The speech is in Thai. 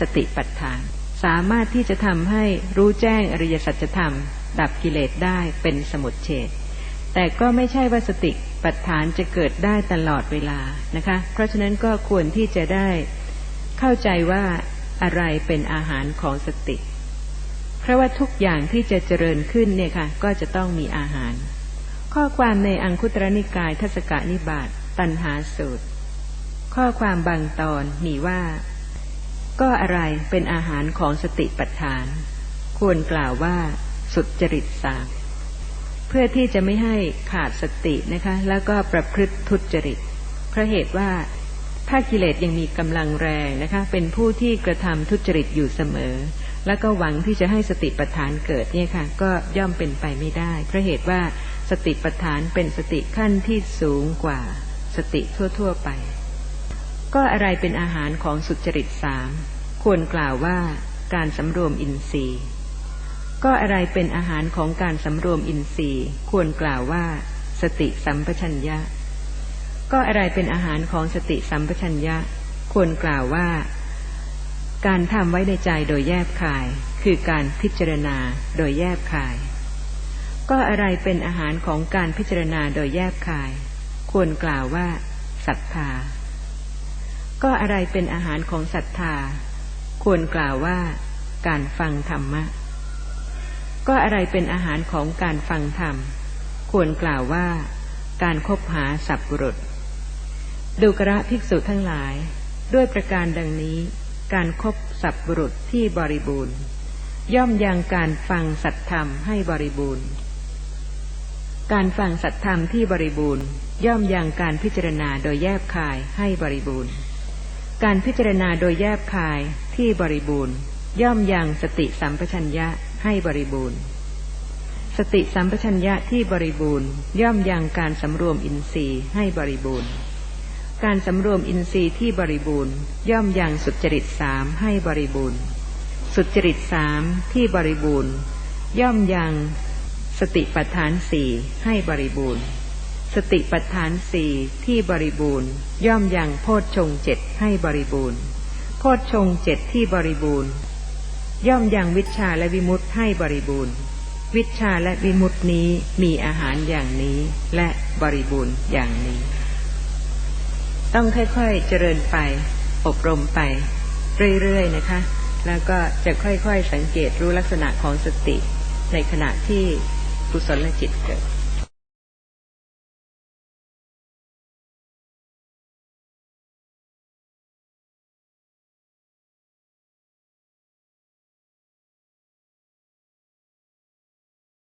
สติปัฏฐาน สามารถที่จะทำให้รู้แจ้งอริยสัจธรรม ดับกิเลสได้เป็นสมุดเฉดแต่ก็ไม่ใช่ว่าสติปัฏฐานจะเกิดได้ตลอดเวลานะคะ เพราะฉะนั้นก็ควรที่จะได้เข้าใจว่าอะไรเป็นอาหารของสติ เพราะว่าทุกอย่างที่จะเจริญขึ้นเนี่ยค่ะก็จะต้องมีอาหาร ข้อความในอังคุตรนิกายทัศกนิบาตตันหาสูตร ข้อความบางตอนมีว่า ก็อะไรเป็นอาหารของสติปัฏฐาน ควรกล่าวว่าสุดจริตสามเพื่อที่จะไม่ให้ขาดสตินะคะ แล้วก็ประพฤติทุจริตเพราะเหตุว่าถ้ากิเลสยังมีกำลังแรงนะคะ เป็นผู้ที่กระทำทุจริตอยู่เสมอ แล้วก็หวังที่จะให้สติปัฏฐานเกิดเนี่ยค่ะ ก็ย่อมเป็นไปไม่ได้ เพราะเหตุว่าสติปัฏฐานเป็นสติขั้นที่สูงกว่าสติทั่ว ๆ ไป ก็อะไรเป็นอาหารของสุจริตสาม ควรกล่าวว่าการสำรวมอินทรีย์ ก็อะไรเป็นอาหารของการสำรวมอินทรีย์ ควรกล่าวว่า สติสัมปชัญญะ ก็อะไรเป็นอาหารของสติสัมปชัญญะ ควรกล่าวว่า การทำไว้ในใจโดยแยบคาย คือการพิจารณาโดยแยบคาย ก็อะไรเป็นอาหารของการพิจารณาโดยแยบคาย ควรกล่าวว่าศรัทธาก็อะไรเป็นอาหารของศรัทธา ควรกล่าวว่าการฟังธรรมะ ก็อะไรเป็นอาหารของการฟังธรรม ควรกล่าวว่าการคบหาสัพบุรุษดูกระภิกษุทั้งหลาย ด้วยประการดังนี้ การครบสัพบุรุษที่บริบูรณ์ ย่อมยังการฟังสัตธรรมให้บริบูรณ์ การฟังสัตธรรมที่บริบูรณ์ ย่อมยังการพิจารณาโดยแยบคายให้บริบูรณ์ การพิจารณาโดยแยบคาย ที่บริบูรณ์ ย่อมยังสติสัมปชัญญะให้บริบูรณ์ สติสัมปชัญญะที่บริบูรณ์ ย่อมยังการสำรวมอินทรีย์ให้บริบูรณ์ การสำรวมอินทรีย์ที่บริบูรณ์ ย่อมยังสุจริตสามให้บริบูรณ์ สุจริตสามที่บริบูรณ์ ย่อมยังสติปัฏฐานสี่ให้บริบูรณ์ สติปัฏฐานสี่ที่บริบูรณ์ ย่อมยังโพชฌงเจ็ดให้บริบูรณ์ โพชฌงเจ็ดที่บริบูรณ์ ย่อมยังวิชาและวิมุตให้บริบูรณ์ วิชาและวิมุตนี้มีอาหารอย่างนี้และบริบูรณ์อย่างนี้ ต้องค่อยๆเจริญไป อบรมไป เรื่อยๆนะคะ แล้วก็จะค่อยๆสังเกตรู้ลักษณะของสติ ในขณะที่กุศลจิตเกิด